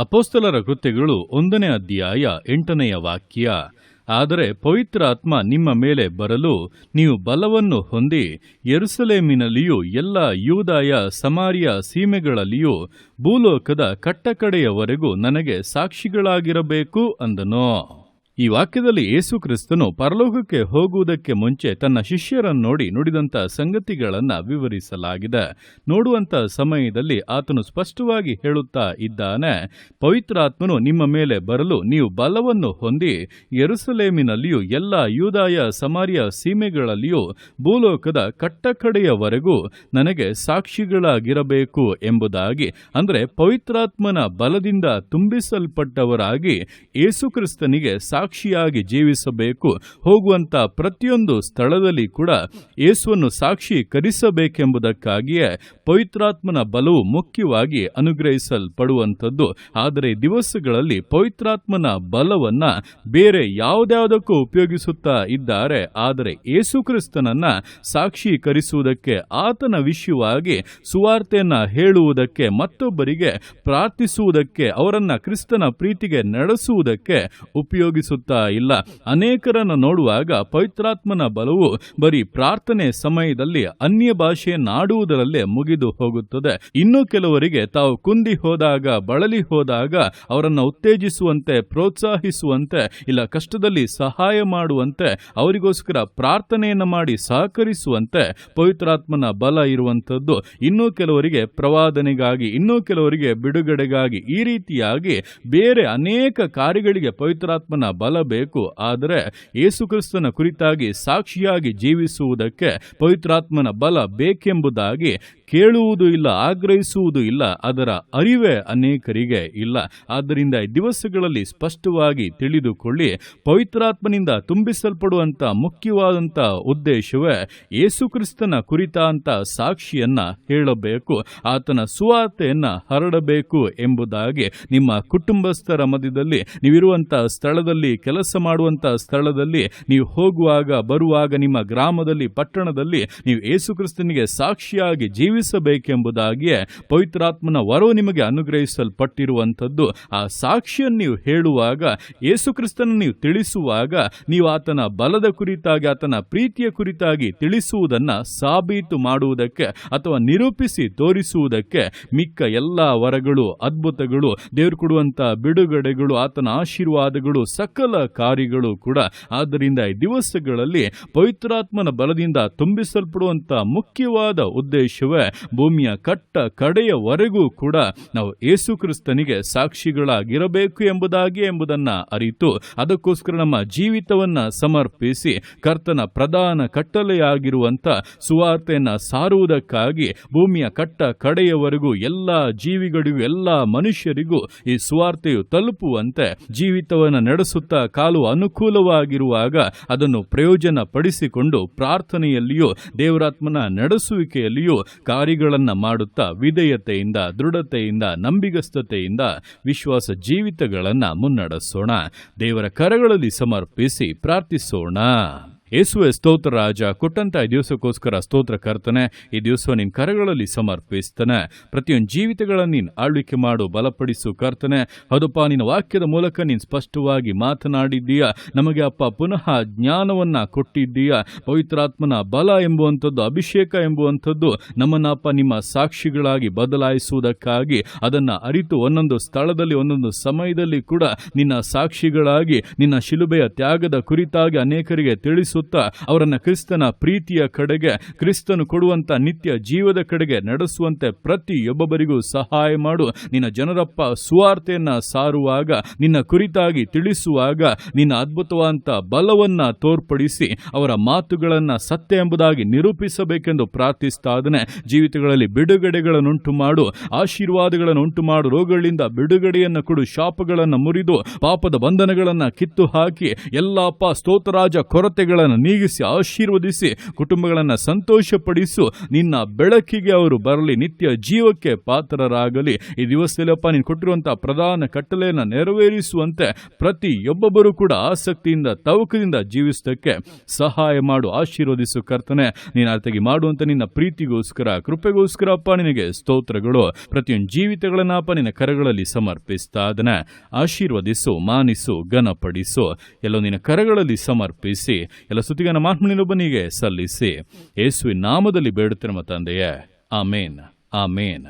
ಅಪೋಸ್ತಲರ ಕೃತ್ಯಗಳು ಒಂದನೇ ಅಧ್ಯಾಯ ಎಂಟನೆಯ ವಾಕ್ಯ. ಆದರೆ ಪವಿತ್ರ ಆತ್ಮ ನಿಮ್ಮ ಮೇಲೆ ಬರಲು ನೀವು ಬಲವನ್ನು ಹೊಂದಿ ಎರುಸಲೇಮಿನಲ್ಲಿಯೂ ಎಲ್ಲ ಯೂದಾಯ, ಸಮಾರಿಯ ಸೀಮೆಗಳಲ್ಲಿಯೂ ಭೂಲೋಕದ ಕಟ್ಟಕಡೆಯವರೆಗೂ ನನಗೆ ಸಾಕ್ಷಿಗಳಾಗಿರಬೇಕು ಅಂದನು. ಈ ವಾಕ್ಯದಲ್ಲಿ ಯೇಸು ಕ್ರಿಸ್ತನು ಪರಲೋಕಕ್ಕೆ ಹೋಗುವುದಕ್ಕೆ ಮುಂಚೆ ತನ್ನ ಶಿಷ್ಯರನ್ನು ನೋಡಿ ನುಡಿದಂಥ ಸಂಗತಿಗಳನ್ನು ವಿವರಿಸಲಾಗಿದೆ. ನೋಡುವಂಥ ಸಮಯದಲ್ಲಿ ಆತನು ಸ್ಪಷ್ಟವಾಗಿ ಹೇಳುತ್ತಾ ಇದ್ದಾನೆ, ಪವಿತ್ರಾತ್ಮನು ನಿಮ್ಮ ಮೇಲೆ ಬರಲು ನೀವು ಬಲವನ್ನು ಹೊಂದಿ, ಯರುಸಲೇಮಿನಲ್ಲಿಯೂ ಎಲ್ಲ ಯೂದಾಯ ಸಮಾರಿಯ ಸೀಮೆಗಳಲ್ಲಿಯೂ ಭೂಲೋಕದ ಕಟ್ಟಕಡೆಯವರೆಗೂ ನನಗೆ ಸಾಕ್ಷಿಗಳಾಗಿರಬೇಕು ಎಂಬುದಾಗಿ, ಅಂದರೆ ಪವಿತ್ರಾತ್ಮನ ಬಲದಿಂದ ತುಂಬಿಸಲ್ಪಟ್ಟವರಾಗಿ ಯೇಸುಕ್ರಿಸ್ತನಿಗೆ ಸಾಕ್ಷಿಯಾಗಿ ಜೀವಿಸಬೇಕು, ಹೋಗುವಂತ ಪ್ರತಿಯೊಂದು ಸ್ಥಳದಲ್ಲಿ ಕೂಡ ಯೇಸುವನ್ನು ಸಾಕ್ಷಿ ಕರಿಸಬೇಕೆಂಬುದಕ್ಕಾಗಿಯೇ ಪವಿತ್ರಾತ್ಮನ ಬಲವು ಮುಖ್ಯವಾಗಿ ಅನುಗ್ರಹಿಸಲ್ಪಡುವಂಥದ್ದು. ಆದರೆ ದಿವಸಗಳಲ್ಲಿ ಪವಿತ್ರಾತ್ಮನ ಬಲವನ್ನು ಬೇರೆ ಯಾವುದ್ಯಾವುದಕ್ಕೂ ಉಪಯೋಗಿಸುತ್ತಾ ಇದ್ದಾರೆ. ಆದರೆ ಯೇಸುಕ್ರಿಸ್ತನನ್ನ ಸಾಕ್ಷೀಕರಿಸುವುದಕ್ಕೆ, ಆತನ ವಿಷಯವಾಗಿ ಸುವಾರ್ತೆಯನ್ನು ಹೇಳುವುದಕ್ಕೆ, ಮತ್ತೊಬ್ಬರಿಗೆ ಪ್ರಾರ್ಥಿಸುವುದಕ್ಕೆ, ಅವರನ್ನು ಕ್ರಿಸ್ತನ ಪ್ರೀತಿಗೆ ನಡೆಸುವುದಕ್ಕೆ ಉಪಯೋಗಿಸುತ್ತಾ ಇಲ್ಲ. ಅನೇಕರನ್ನು ನೋಡುವಾಗ ಪವಿತ್ರಾತ್ಮನ ಬಲವು ಬರೀ ಪ್ರಾರ್ಥನೆ ಸಮಯದಲ್ಲಿ ಅನ್ಯ ಭಾಷೆಯನ್ನಾಡುವುದರಲ್ಲೇ ಮುಗಿದು ಹೋಗುತ್ತದೆ. ಇನ್ನು ಕೆಲವರಿಗೆ ತಾವು ಕುಂದಿ ಹೋದಾಗ, ಬಳಲಿ ಹೋದಾಗ ಅವರನ್ನು ಉತ್ತೇಜಿಸುವಂತೆ, ಪ್ರೋತ್ಸಾಹಿಸುವಂತೆ, ಇಲ್ಲ ಕಷ್ಟದಲ್ಲಿ ಸಹಾಯ ಮಾಡುವಂತೆ, ಅವರಿಗೋಸ್ಕರ ಪ್ರಾರ್ಥನೆಯನ್ನು ಮಾಡಿ ಸಹಕರಿಸುವಂತೆ ಪವಿತ್ರಾತ್ಮನ ಬಲ ಇರುವಂಥದ್ದು. ಇನ್ನೂ ಕೆಲವರಿಗೆ ಪ್ರವಾದನೆಗಾಗಿ, ಇನ್ನೂ ಕೆಲವರಿಗೆ ಬಿಡುಗಡೆಗಾಗಿ ಈ ರೀತಿಯಾಗಿ ಬೇರೆ ಅನೇಕ ಕಾರ್ಯಗಳಿಗೆ ಪವಿತ್ರಾತ್ಮನ ಬಲ ಬೇಕು. ಆದರೆ ಯೇಸುಕ್ರಿಸ್ತನ ಕುರಿತಾಗಿ ಸಾಕ್ಷಿಯಾಗಿ ಜೀವಿಸುವುದಕ್ಕೆ ಪವಿತ್ರಾತ್ಮನ ಬಲ ಬೇಕೆಂಬುದಾಗಿ ಕೇಳುವುದು ಇಲ್ಲ, ಆಗ್ರಹಿಸುವುದು ಇಲ್ಲ, ಅದರ ಅರಿವೇ ಅನೇಕರಿಗೆ ಇಲ್ಲ. ಆದ್ದರಿಂದ ದಿವಸಗಳಲ್ಲಿ ಸ್ಪಷ್ಟವಾಗಿ ತಿಳಿದುಕೊಳ್ಳಿ, ಪವಿತ್ರಾತ್ಮನಿಂದ ತುಂಬಿಸಲ್ಪಡುವಂತ ಮುಖ್ಯವಾದಂಥ ಉದ್ದೇಶವೇ ಯೇಸುಕ್ರಿಸ್ತನ ಕುರಿತಾಂತ ಸಾಕ್ಷಿಯನ್ನ ಹೇಳಬೇಕು, ಆತನ ಸುವಾರ್ತೆಯನ್ನು ಹರಡಬೇಕು ಎಂಬುದಾಗಿ ನಿಮ್ಮ ಕುಟುಂಬಸ್ಥರ ಮಧ್ಯದಲ್ಲಿ, ನೀವಿರುವಂಥ ಸ್ಥಳದಲ್ಲಿ, ಕೆಲಸ ಮಾಡುವಂತ ಸ್ಥಳದಲ್ಲಿ, ನೀವು ಹೋಗುವಾಗ, ಬರುವಾಗ ನಿಮ್ಮ ಗ್ರಾಮದಲ್ಲಿ, ಪಟ್ಟಣದಲ್ಲಿ, ನೀವು ಯೇಸುಕ್ರಿಸ್ತನಿಗೆ ಸಾಕ್ಷಿಯಾಗಿ ಜೀವಿಸಬೇಕೆಂಬುದಾಗಿಯೇ ಪವಿತ್ರಾತ್ಮನ ವರವು ನಿಮಗೆ ಅನುಗ್ರಹಿಸಲ್ಪಟ್ಟಿರುವಂಥದ್ದು. ಆ ಸಾಕ್ಷಿಯನ್ನು ನೀವು ಹೇಳುವಾಗ ಯೇಸುಕ್ರಿಸ್ತನ ನೀವು ತಿಳಿಸುವಾಗ, ನೀವು ಆತನ ಬಲದ ಕುರಿತಾಗಿ, ಆತನ ಪ್ರೀತಿಯ ಕುರಿತಾಗಿ ತಿಳಿಸುವುದನ್ನ ಸಾಬೀತು ಮಾಡುವುದಕ್ಕೆ ಅಥವಾ ನಿರೂಪಿಸಿ ತೋರಿಸುವುದಕ್ಕೆ ಮಿಕ್ಕ ಎಲ್ಲ ವರಗಳು, ಅದ್ಭುತಗಳು, ದೇವರು ಕೊಡುವಂಥ ಬಿಡುಗಡೆಗಳು, ಆತನ ಆಶೀರ್ವಾದಗಳು, ಸಕಲ ಕಾರ್ಯಗಳು ಕೂಡ ಆದ್ದರಿಂದ ಈ ದಿವಸಗಳಲ್ಲಿ ಪವಿತ್ರಾತ್ಮನ ಬಲದಿಂದ ತುಂಬಿಸಲ್ಪಡುವಂಥ ಮುಖ್ಯವಾದ ಉದ್ದೇಶವೇ ಭೂಮಿಯ ಕಟ್ಟ ಕಡೆಯವರೆಗೂ ಕೂಡ ನಾವು ಯೇಸು ಕ್ರಿಸ್ತನಿಗೆ ಸಾಕ್ಷಿಗಳಾಗಿರಬೇಕು ಎಂಬುದಾಗಿ ಎಂಬುದನ್ನ ಅರಿತು ಅದಕ್ಕೋಸ್ಕರ ನಮ್ಮ ಜೀವಿತವನ್ನ ಸಮರ್ಪಿಸಿ ಕರ್ತನ ಪ್ರಧಾನ ಕಟ್ಟಲೆಯಾಗಿರುವಂತ ಸುವಾರ್ತೆಯನ್ನು ಸಾರುವುದಕ್ಕಾಗಿ ಭೂಮಿಯ ಕಟ್ಟ ಕಡೆಯವರೆಗೂ ಎಲ್ಲ ಜೀವಿಗಳಿಗೂ, ಎಲ್ಲ ಮನುಷ್ಯರಿಗೂ ಈ ಸುವಾರ್ತೆಯು ತಲುಪುವಂತೆ ಜೀವಿತವನ್ನು ನಡೆಸುತ್ತಾ ಕಾಲು ಅನುಕೂಲವಾಗಿರುವಾಗ ಅದನ್ನು ಪ್ರಯೋಜನ ಪಡಿಸಿಕೊಂಡು ಪ್ರಾರ್ಥನೆಯಲ್ಲಿಯೂ ದೇವರಾತ್ಮನ ನಡೆಸುವಿಕೆಯಲ್ಲಿಯೂ ಕಾರ್ಯಗಳನ್ನು ಮಾಡುತ್ತಾ ವಿಧೇಯತೆಯಿಂದ ದೃಢತೆಯಿಂದ ನಂಬಿಗಸ್ತತೆಯಿಂದ ವಿಶ್ವಾಸ ಜೀವಿತಗಳನ್ನು ಮುನ್ನಡೆಸೋಣ. ದೇವರ ಕರಗಳಲ್ಲಿ ಸಮರ್ಪಿಸಿ ಪ್ರಾರ್ಥಿಸೋಣ. ಯೇಸುವೆ ಸ್ತೋತ್ರ ರಾಜ, ಕೊಟ್ಟಂತ ಈ ದಿವಸಕ್ಕೋಸ್ಕರ ಸ್ತೋತ್ರ ಕರ್ತನೆ, ಈ ದಿವಸ ನಿನ್ನ ಕರಗಳಲ್ಲಿ ಸಮರ್ಪಿಸ್ತಾನೆ. ಪ್ರತಿಯೊಂದು ಜೀವಿತಗಳನ್ನು ನೀನು ಆಳ್ವಿಕೆ ಮಾಡು, ಬಲಪಡಿಸು ಕರ್ತನೆ. ಅದಪ್ಪ ನಿನ್ನ ವಾಕ್ಯದ ಮೂಲಕ ನೀನು ಸ್ಪಷ್ಟವಾಗಿ ಮಾತನಾಡಿದ್ದೀಯ? ನಮಗೆ ಅಪ್ಪ ಪುನಃ ಜ್ಞಾನವನ್ನ ಕೊಟ್ಟಿದ್ದೀಯ? ಪವಿತ್ರಾತ್ಮನ ಬಲ ಎಂಬುವಂಥದ್ದು, ಅಭಿಷೇಕ ಎಂಬುವಂಥದ್ದು ನಮ್ಮನ್ನಪ್ಪ ನಿಮ್ಮ ಸಾಕ್ಷಿಗಳಾಗಿ ಬದಲಾಯಿಸುವುದಕ್ಕಾಗಿ, ಅದನ್ನ ಅರಿತು ಒಂದೊಂದು ಸ್ಥಳದಲ್ಲಿ, ಒಂದೊಂದು ಸಮಯದಲ್ಲಿ ಕೂಡ ನಿನ್ನ ಸಾಕ್ಷಿಗಳಾಗಿ, ನಿನ್ನ ಶಿಲುಬೆಯ ತ್ಯಾಗದ ಕುರಿತಾಗಿ ಅನೇಕರಿಗೆ ತಿಳಿಸುತ್ತಾ ಅವರನ್ನು ಕ್ರಿಸ್ತನ ಪ್ರೀತಿಯ ಕಡೆಗೆ, ಕ್ರಿಸ್ತನು ಕೊಡುವಂಥ ನಿತ್ಯ ಜೀವದ ಕಡೆಗೆ ನಡೆಸುವಂತೆ ಪ್ರತಿಯೊಬ್ಬೊಬ್ಬರಿಗೂ ಸಹಾಯ ಮಾಡು. ನಿನ್ನ ಜನರಪ್ಪ ಸುವಾರ್ತೆಯನ್ನು ಸಾರುವಾಗ, ನಿನ್ನ ಕುರಿತಾಗಿ ತಿಳಿಸುವಾಗ, ನಿನ್ನ ಅದ್ಭುತವಾದಂತ ಬಲವನ್ನು ತೋರ್ಪಡಿಸಿ ಅವರ ಮಾತುಗಳನ್ನು ಸತ್ಯ ಎಂಬುದಾಗಿ ನಿರೂಪಿಸಬೇಕೆಂದು ಪ್ರಾರ್ಥಿಸ್ತಾದನೆ ಜೀವಿತಗಳಲ್ಲಿ ಬಿಡುಗಡೆಗಳನ್ನುಂಟು ಮಾಡು ಆಶೀರ್ವಾದಗಳನ್ನು ಉಂಟು ಮಾಡು, ರೋಗಗಳಿಂದ ಬಿಡುಗಡೆಯನ್ನು ಕೊಡು, ಶಾಪಗಳನ್ನು ಮುರಿದು, ಪಾಪದ ಬಂಧನಗಳನ್ನು ಕಿತ್ತು ಹಾಕಿ ಎಲ್ಲಪ್ಪ ಸ್ತೋತ್ರರಾಜ ಕೊರತೆಗಳ ಕಷ್ಟಗಳನ್ನು ನೀಗಿಸಿ ಆಶೀರ್ವದಿಸಿ, ಕುಟುಂಬಗಳನ್ನು ಸಂತೋಷಪಡಿಸು. ನಿನ್ನ ಬೆಳಕಿಗೆ ಅವರು ಬರಲಿ, ನಿತ್ಯ ಜೀವಕ್ಕೆ ಪಾತ್ರರಾಗಲಿ. ಈ ದಿವಸದಲ್ಲಪ್ಪ, ನೀನು ಕೊಟ್ಟಿರುವಂತಹ ಪ್ರಧಾನ ಕಟ್ಟಲೆಯನ್ನು ನೆರವೇರಿಸುವಂತೆ ಪ್ರತಿಯೊಬ್ಬೊಬ್ಬರು ಕೂಡ ಆಸಕ್ತಿಯಿಂದ, ತವಕದಿಂದ ಜೀವಿಸಿದಕ್ಕೆ ಸಹಾಯ ಮಾಡು, ಆಶೀರ್ವದಿಸು ಕರ್ತನೆ. ನೀನು ಅರ್ಥಗಿ ಮಾಡುವಂತ ನಿನ್ನ ಪ್ರೀತಿಗೋಸ್ಕರ ಕೃಪೆಗೋಸ್ಕರ ಅಪ್ಪ ನಿನಗೆ ಸ್ತೋತ್ರಗಳು. ಪ್ರತಿಯೊಂದು ಜೀವಿತಗಳನ್ನ ಅಪ್ಪ, ನಿನ್ನ ಕರಗಳಲ್ಲಿ ಸಮರ್ಪಿಸ್ತಾ ಅದನ್ನ ಆಶೀರ್ವದಿಸು, ಮಾನಿಸು, ಘನಪಡಿಸು. ಎಲ್ಲೋ ನಿನ್ನ ಕರಗಳಲ್ಲಿ ಸಮರ್ಪಿಸಿ, ಎಲ್ಲ ಸ್ತುತಿಗನ ಮಾತ್ಮನಿನೊಬ್ಬನಿಗೆ ಸಲ್ಲಿಸಿ. ಯೇಸುವಿನ ನಾಮದಲ್ಲಿ ಬೇಡುತ್ತಿರುವ ತಂದೆಯೇ. ಆಮೇನ್. ಆಮೇನ್.